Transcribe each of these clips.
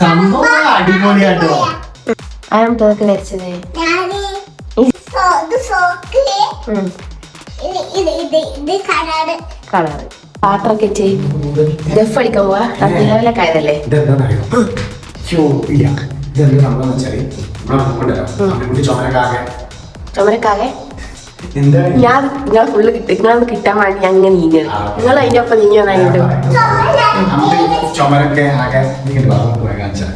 സംഭവം അടിപൊളിയാട്ടോ. ആരും തോക്ക് വരച്ചത്. കളറ് പാത്രമൊക്കെ കെച്ച് ദഫ് അടിക്കാൻ പോവാ. ഉണ്ടല്ലോ കുട്ടി ചുമരക്കാകെ ഞാൻ നിങ്ങൾ ഫുള്ള് കിട്ടും. നിങ്ങളത് കിട്ടാൻ വേണ്ടി ഞാൻ ഇങ്ങനെ നീങ്ങണം നിങ്ങൾ അതിന്റെ ഒപ്പം നീങ്ങി വന്നായിട്ട് ചുമരൊക്കെ ആകെ നീങ്ങി പോയി കാണിച്ചാൽ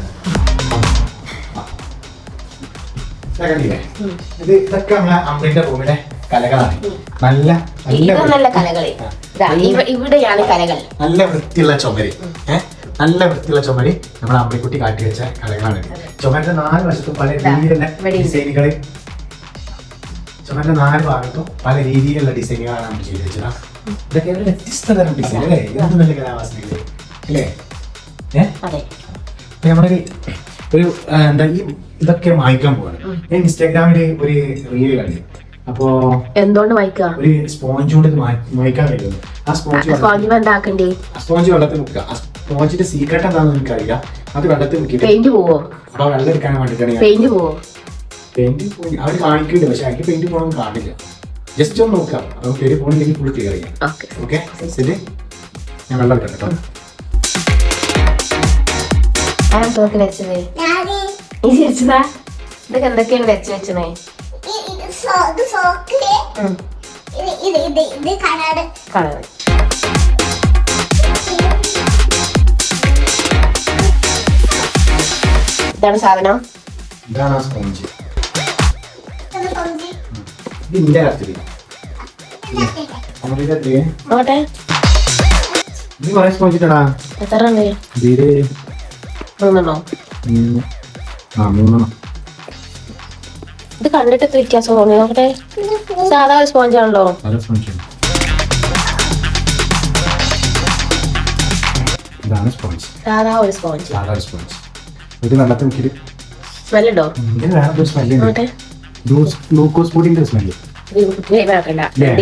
കണ്ടില്ലേ ഇത് ഇതൊക്കെ നമ്മളെ അമ്മിന്റെ റൂമിലെ കലകളാണ്. നല്ല നല്ല കലകൾ. ഇവിടെയാണ് കലകൾ. നല്ല വൃത്തിയുള്ള ചുമര്. ഏഹ് നല്ല വൃത്തിയുള്ള ചുമര് നമ്മൾ അമ്പിക്കുട്ടി കാട്ടി വെച്ച കലകളാണ് ചുമരിന്റെ നാല് വശത്തും പല രീതിയിലുള്ള ഡിസൈനുകൾ ചുമരിന്റെ നാല് ഭാഗത്തും പല രീതിയിലുള്ള ഡിസൈനുകളാണ് നമ്മൾ ചെയ്ത് വെച്ചത്. ഇതൊക്കെ ഒരു വ്യത്യസ്ത തരം ഡിസൈൻ അല്ലേ? ഇതൊന്നും നല്ല കലാവാസനയില്ലേ? അല്ലേ? ഏഹ് നമ്മളൊരു ഒരു എന്താ ഈ ഇതൊക്കെ വായിക്കാൻ പോവാണ്. ഞാൻ ഇൻസ്റ്റാഗ്രാമിൽ ഒരു റീൽ കണ്ടു. അപ്പോ എന്തുകൊണ്ട് വായിക്കുക ഒരു സ്പോഞ്ച് കൊണ്ട് വായിക്കാൻ കഴിയുന്നു ആ സ്പോഞ്ച് സ്പോഞ്ച് എന്താക്കണ്ടേ ആ സ്പോഞ്ച് വെള്ളത്തിൽ മുക്കുക. ആ സ്പോഞ്ചിന്റെ സീക്രട്ട് എന്താണെന്ന് എനിക്കറിയില്ല. അത് വെള്ളത്തിൽ മുക്കി പെയിന്റ് പോവോ? അപ്പൊ വെള്ളം എടുക്കാൻ വേണ്ടിട്ടാണ് പെയിന്റ് പോവോ? പെയിന്റ് പോയി അവർ കാണിക്കുന്നുണ്ട് പക്ഷെ എനിക്ക് പെയിന്റ് പോകണമെന്ന് കാണില്ല. ജസ്റ്റ് ഒന്ന് നോക്കാം. അപ്പൊ പേര് പോകണമെങ്കിൽ ഫുൾ ക്ലിയർ ചെയ്യാം. ഓക്കെ ഓക്കെ ശരി ഞാൻ വെള്ളം കേട്ടോ. ചിരിച്ചതാ ഇതൊക്കെ എന്തൊക്കെയാണ് വെച്ചത്? കളറ് ഇതാണ് സാധനം. ഇതാണ് ആ സ്പോഞ്ച് ഇത് കൊഞ്ചി ഇത് കത്തിരി കാര്യത്തിൽ നമ്മളിത് നോട്ടെ ഇത് കുറെ സ്പോഞ്ച് ഇട്ടടാ എത്ര ഉണ്ട് ഇതിൽ മൂന്നെണ്ണോ? മൂന്ന്. ആ മൂന്നെണ്ണം. ഇത് കണ്ടിട്ട് എത്ര വ്യത്യാസം തോന്നി. നോക്കട്ടെ. സാധാ ഒരു സ്പോഞ്ച് ആണല്ലോ പല സ്പോഞ്ച്. ഇതാണ് സ്പോഞ്ച്. സാധാ ഒരു സ്പോഞ്ച്. സാധാ സ്പോഞ്ച്. ഇത് വെള്ളത്തിൽ മുക്കിയിട്ട് സ്മെല്ലുണ്ടോ ഇതിന് വേറെ ഒരു സ്മെല്ല് നോട്ടെ ഗ്ലൂക്കോസ് പൊടിന്റെ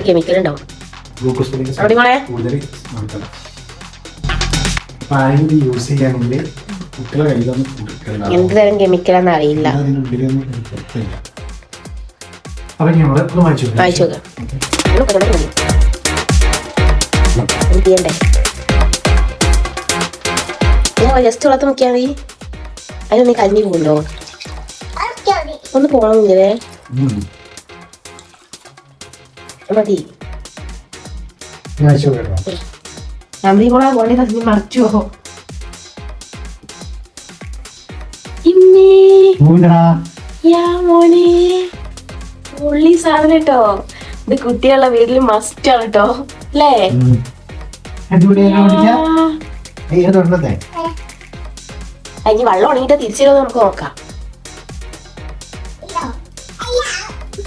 കെമിക്കൽ ഉണ്ടാവും. ഗ്ലൂക്കോസ് കൂടുതൽ ഇത് യൂസ് ചെയ്യുകയാണെങ്കിൽ കുട്ടികളെ കയ്യിലൊന്നും കൊടുക്കരുത്. എന്ത് തരം കെമിക്കലാന്ന് അറിയില്ല. അപ്പൊ ഞങ്ങൾ വായിച്ചു. വായിച്ചു ജസ്റ്റ് വളർത്ത് നോക്കിയാൽ മതി. അതിനൊന്ന് കഞ്ഞി പോകുന്നുണ്ടോ ഒന്ന് പോകണം ഇങ്ങനെ. മതി. നമ്പി കൂടെ പോണേ കഞ്ഞി മറച്ചോ? ഉള്ളി സാധനം കേട്ടോ. ഇത് കുട്ടികളുടെ വീട്ടിൽ മസ്റ്റ് ആണ് കേട്ടോ. അല്ലേ. അതിന് വെള്ളം ഉണങ്ങിട്ട് തിരിച്ചു നമുക്ക് നോക്കാം.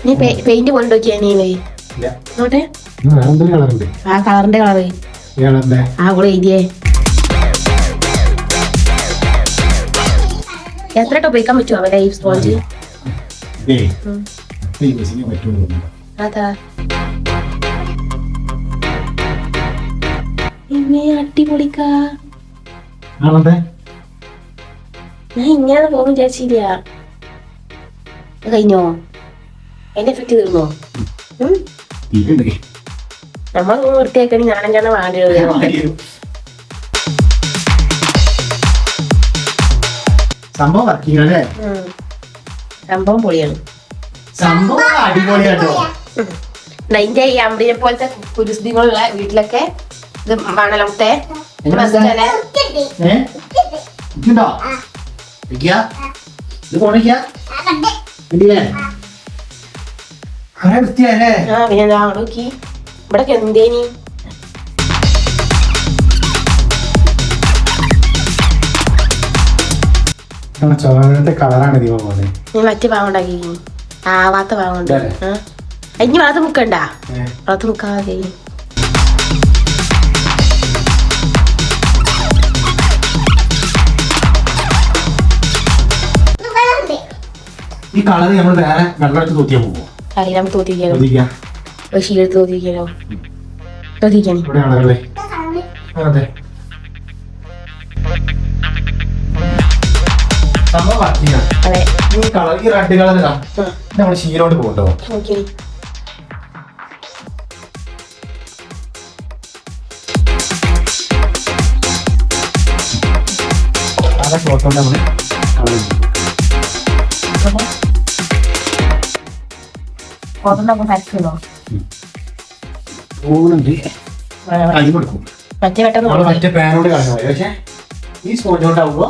നീ പെയിന്റ് കൊണ്ട് നോക്കിയാ നീ. നോട്ടെ ആ കളറിന്റെ കളറ്. ആ കൂടെ എഴുതിയേ. എത്ര ഉപയോഗിക്കാൻ പറ്റുമോ അവരെ ഈ സ്പോഞ്ച് അതാ. ഇമ്മേ അടിപൊളിക്കാ. ഞാൻ ഇങ്ങനെ പോകും വിചാരിച്ചില്ല. കഴിഞ്ഞോ? അതിന്റെ എഫക്റ്റ് തീർന്നോ നമ്മൾ വൃത്തിയാക്കണി ഞാനെങ്ങനെ വാങ്ങിയത് വേണ്ടി സംഭവം വർക്കിംഗ് അല്ലേ? സംഭവം പൊളിയാണ്. സംഭവം അടിപൊളിയാട്ടോ അതിന്റെ ഈ അമ്പിനെ പോലത്തെ കുരുസ്ഥിതികളുള്ള വീട്ടിലൊക്കെ ഇത് വേണല്ലോ ഇത് എങ്ങനെ കൊറേ വൃത്തിയല്ലേ ആ പിന്നെ എന്താ അവിടെ നോക്കി. ഇവിടെ എന്തേനി? ചോളത്തെ കളറാണ് ദീപ പോലെ നീ മറ്റേ ഭാഗം ഉണ്ടാക്കി ആവാത്ത പാവുണ്ട് ആ. ഇനി വളർത്ത് മുക്കണ്ട. വളർത്ത് മുക്കാതെ. ഈ കളർ നമ്മൾ വേറെ വെള്ളമെടുത്ത് തൂത്തിയാ പോവോ? അറിയില്ല നമുക്ക് തോത്തിരിക്കാലോ ഒരു ഷീലെടുത്ത് തോത്തിരിക്കാലോ കാണുന്നു അതെ. അതെ. ഈ കളർ ഈ റെഡ്. ഇത്. നമ്മൾ ശീലോട്ട് പോകട്ടോ. ഓക്കെ. കൊണ്ട് നമ്മൾ കളർ അരി കൊടുക്കും. മറ്റേ പെട്ടെന്ന് പാനോട് കളഞ്ഞു പക്ഷേ ഈ സ്പോഞ്ച് കൊണ്ടാവുമ്പോ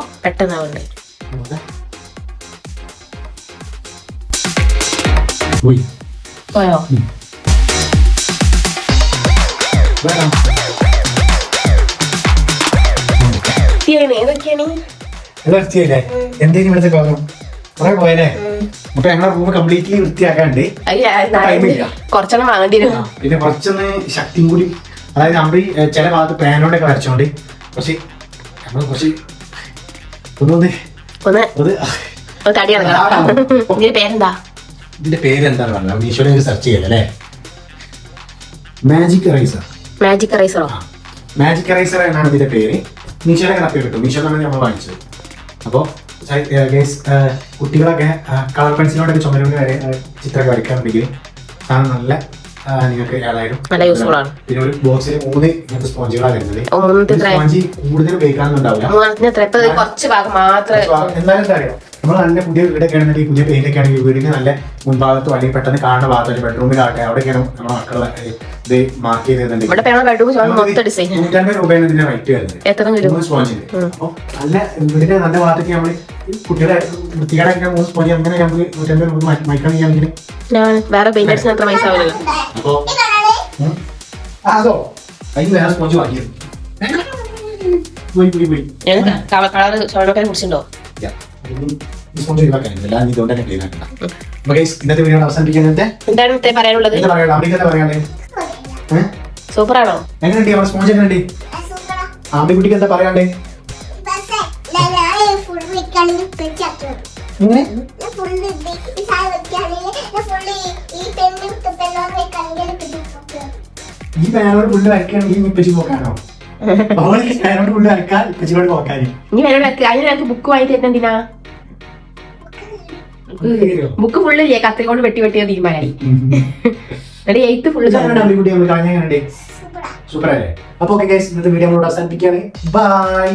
പോയി. ഇവിടുത്തെ കോലം കുറെ പോയല്ലേ? അപ്പൊ ഞങ്ങളെ റൂം കംപ്ലീറ്റ്ലി വൃത്തിയാക്കാണ്ട്. കുറച്ചെണ്ണം വാങ്ങേണ്ടി വരും പിന്നെ കുറച്ചൊന്ന് ശക്തിയും കൂടി അതായത് നമ്മൾ ചില ഭാഗത്ത് പാനോടൊക്കെ വരച്ചോണ്ട് കുറച്ച് നമ്മൾ കുറച്ച് ഒന്നൊന്ന് ഇതിന്റെ പേരെന്താ? പറഞ്ഞത്? മീഷോയിൽ സെർച്ച് ചെയ്യല്ലേ മാജിക് റൈസർ മാജിക് റൈസറോ മാജിക് റൈസർ എന്നാണ് ഇതിന്റെ പേര്. മീഷോയിലൊക്കെ തപ്പി കിട്ടും. മീഷോയിലാണ് നമ്മൾ വാങ്ങിച്ചത്. അപ്പോൾ കുട്ടികളൊക്കെ കളർ പെൻസിലോടൊക്കെ ചുമരുകൊണ്ട് വരെ ചിത്രമൊക്കെ ചിത്രമൊക്കെ വരയ്ക്കാറുണ്ടെങ്കിൽ സാധനം നല്ല നിങ്ങൾക്ക് ഏതായാലും. പിന്നെ ഒരു ബോക്സിൽ മൂന്ന് ഇങ്ങനത്തെ സ്പോഞ്ചുകളാണ് വരുന്നത്. സ്പോഞ്ചി കൂടുതൽ ഉപയോഗിക്കാനൊന്നും ഉണ്ടാവില്ല അറിയാം? നമ്മൾ നല്ല പുതിയ വീടൊക്കെ ആണെങ്കിൽ പുതിയ പെയിന്റൊക്കെ ആണെങ്കിൽ വീടിന് നല്ല മുൻഭാഗത്തോ അല്ലെങ്കിൽ പെട്ടെന്ന് കാണുന്ന ഭാഗത്തോ അല്ലെങ്കിൽ ബെഡ്റൂമിലാകട്ടെ അവിടെയൊക്കെയാണ് നമ്മുടെ മക്കളെ ഇത് മാർക്ക് ചെയ്തിട്ടുണ്ട് നൂറ്റമ്പത് രൂപയാണ് ഇതിന്റെ റേറ്റ് വരുന്നത്. സ്പോഞ്ചിന് അപ്പൊ നല്ല വീടിന്റെ നല്ല ഭാഗത്തേക്ക് നമ്മൾ കുട്ടികളെ വൃത്തികേടാക്കിയ മൂന്ന് സ്പോഞ്ച് അങ്ങനെ നമുക്ക് നൂറ്റമ്പത് രൂപ മൈക്കണമെങ്കിൽ ഞാൻ വേറെ പെയിന്റേഴ്സിന് അത്ര പൈസ അപ്പൊ അതോ. അതിന് വേറെ സ്പോഞ്ച് വാങ്ങിയത് പോയി പോയി പോയി. ഞാൻ കളർ ചോളമൊക്കെ കുടിച്ചിട്ടുണ്ടോ Yeah. ഇനി ഈ സ്പോഞ്ച് ഒഴിവാക്കാനില്ല. എല്ലാം ഇതുകൊണ്ട് തന്നെ ക്ലീൻ ആക്കണം അപ്പൊ guys, ഇന്നത്തെ വീഡിയോ എന്താണ് പറയാനുള്ളത്? ഏഹ് എങ്ങനെയുണ്ട് സ്പോഞ്ച് എങ്ങനെയുണ്ട് ആമ്പിക്കുട്ടിക്ക് എന്താ പറയാണ്ട് ഈ പേനോട് ഫുള്ള് വരയ്ക്കണമെങ്കിൽ ഈ ഇപ്പച്ചി പോക്കാനോ? പേനോട് ഈ പാനോട് ഫുള്ള് വരക്കാൻ നീ പേനോട് എന്നോട് അതിന് എനിക്ക് ബുക്ക് വാങ്ങി തരുന്ന എന്തിനാ? ബുക്ക് ഫുള്ള് ഇല്ലേ? കത്തി കൊണ്ട് വെട്ടി വെട്ടിയ തീരുമാനമായി എയ്ത്ത് ഫുള്ള് സൂപ്പർ അല്ലേ അപ്പൊ ഓക്കെ ഗൈസ് ഇന്നത്തെ വീഡിയോ നമ്മളോട് അവസാനിപ്പിക്കുകയാണ്. ബൈ